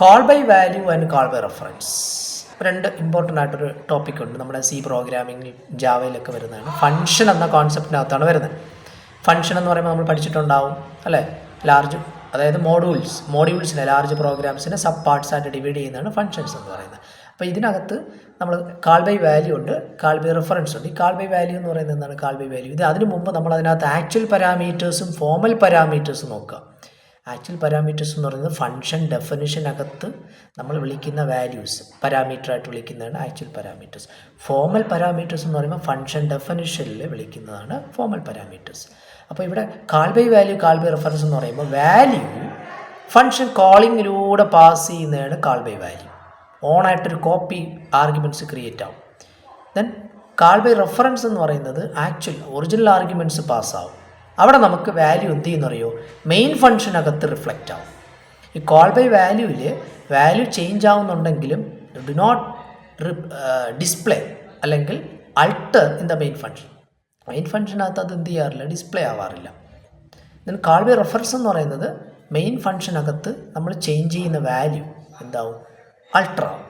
Call by value and call by reference രണ്ട് important ആയിട്ടൊരു topic ഉണ്ട്. നമ്മുടെ സി പ്രോഗ്രാമിംഗിൽ ജാവയിലൊക്കെ വരുന്നതാണ്. ഫംഗ്ഷൻ എന്ന കോൺസെപ്റ്റിനകത്താണ് വരുന്നത്. ഫംഗ്ഷൻ എന്ന് പറയുമ്പോൾ നമ്മൾ പഠിച്ചിട്ടുണ്ടാവും അല്ലേ? ലാർജ് അതായത് മോഡ്യൂൾസ് മോഡ്യൂൾസിനെ ലാർജ് പ്രോഗ്രാംസിനെ സബ് പാർട്സ് ആയിട്ട് ഡിവൈഡ് ചെയ്യുന്നതാണ് ഫംഗ്ഷൻസ് എന്ന് പറയുന്നത്. അപ്പോൾ ഇതിനകത്ത് നമ്മൾ കാൾ ബൈ വാല്യൂ ഉണ്ട് കാൾ ബൈ റെഫറൻസ് ഉണ്ട്. ഈ കാൾ ബൈ വാല്യൂ എന്ന് പറയുന്നത് എന്താണ്? കാൾ ബൈ വാല്യൂ ഇത് അതിന് മുമ്പ് നമ്മൾ അതിനകത്ത് ആക്ച്വൽ പാരാമീറ്റേഴ്സും ഫോമൽ പാരാമീറ്റേഴ്സും നോക്കുക. ആക്ച്വൽ പാരാമീറ്റേഴ്സ് എന്ന് പറയുന്നത് ഫംഗ്ഷൻ ഡെഫിനിഷനകത്ത് നമ്മൾ വിളിക്കുന്ന വാല്യൂസ് പാരാമീറ്ററായിട്ട് വിളിക്കുന്നതാണ് ആക്ച്വൽ പാരാമീറ്റേഴ്സ് ഫോമൽ പാരാമീറ്റേഴ്സ് എന്ന് പറയുമ്പോൾ ഫങ്ഷൻ ഡെഫിനിഷനിൽ വിളിക്കുന്നതാണ് ഫോമൽ പാരാമീറ്റേഴ്സ് അപ്പോൾ ഇവിടെ call by value call by reference എന്ന് പറയുമ്പോൾ വാല്യൂ ഫങ്ഷൻ കോളിങ്ങിലൂടെ പാസ് ചെയ്യുന്നതാണ് കാൾ ബൈ വാല്യൂ ഓണായിട്ടൊരു കോപ്പി ആർഗ്യുമെന്റ്സ് ക്രിയേറ്റ് ആവും. ദെൻ കാൾ ബൈ റെഫറൻസ് എന്ന് പറയുന്നത് ആക്ച്വൽ ഒറിജിനൽ ആർഗ്യുമെന്റ്സ് പാസ്സാവും അവിടെ നമുക്ക് വാല്യൂ എന്ത് ചെയ്യുന്നറിയോ മെയിൻ ഫംഗ്ഷനകത്ത് റിഫ്ലക്റ്റ് ആവും. ഈ കോൾ ബൈ വാല്യൂവിൽ വാല്യൂ ചേഞ്ച് ആവുന്നുണ്ടെങ്കിലും ഡു നോട്ട് ഡിസ്പ്ലേ അല്ലെങ്കിൽ alter in the main function main ഫംഗ്ഷനകത്ത് അത് എന്ത് ചെയ്യാറില്ല? ഡിസ്പ്ലേ ആവാറില്ല. ദെൻ കാൾ ബൈ റെഫറൻസ് എന്ന് പറയുന്നത് മെയിൻ ഫംഗ്ഷനകത്ത് നമ്മൾ ചേഞ്ച് ചെയ്യുന്ന വാല്യൂ എന്താവും? അൾട്ടർ ആവും.